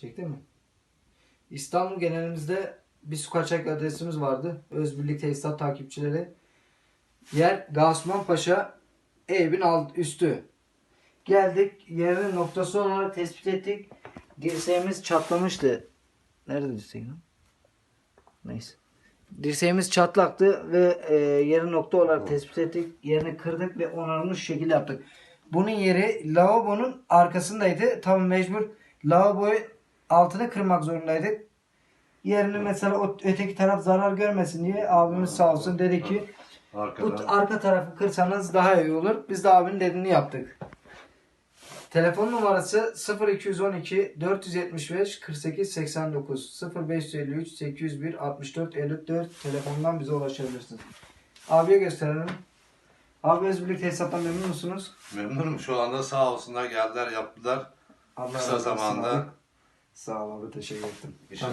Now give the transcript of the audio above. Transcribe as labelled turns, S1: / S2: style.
S1: Çekti mi? İstanbul genelimizde bir su kaçak adresimiz vardı. Özbirlik Tesisat takipçileri. Yer Gasman Paşa evin alt üstü. Geldik yerin noktası olarak tespit ettik. Dirseğimiz çatlamıştı. Nerede dirseğim? lan? Neyse. Dirseğimiz çatlaktı ve e, yerin nokta olarak tespit ettik. Yerini kırdık ve onarılmış şekil yaptık. Bunun yeri lavabonun arkasındaydı. Tabii mecbur lavaboyu altını kırmak zorundaydık. Yerini mesela o öteki taraf zarar görmesin diye abimiz sağ olsun dedi ki bu
S2: Arkadan.
S1: arka tarafı kırsanız daha iyi olur. Biz de abinin dediğini yaptık. Telefon numarası 0212 475 48 89 0553 801 64 54 telefondan bize ulaşabilirsiniz. Abiye gösterelim. Abi Özbirlik tesisattan memnun musunuz?
S2: Memnunum şu anda sağ olsunlar geldiler yaptılar.
S1: Allah
S2: Kısa
S1: razı olsun
S2: zamanda.
S1: abi. Sağ ol abi teşekkür ettim.
S2: İnşallah.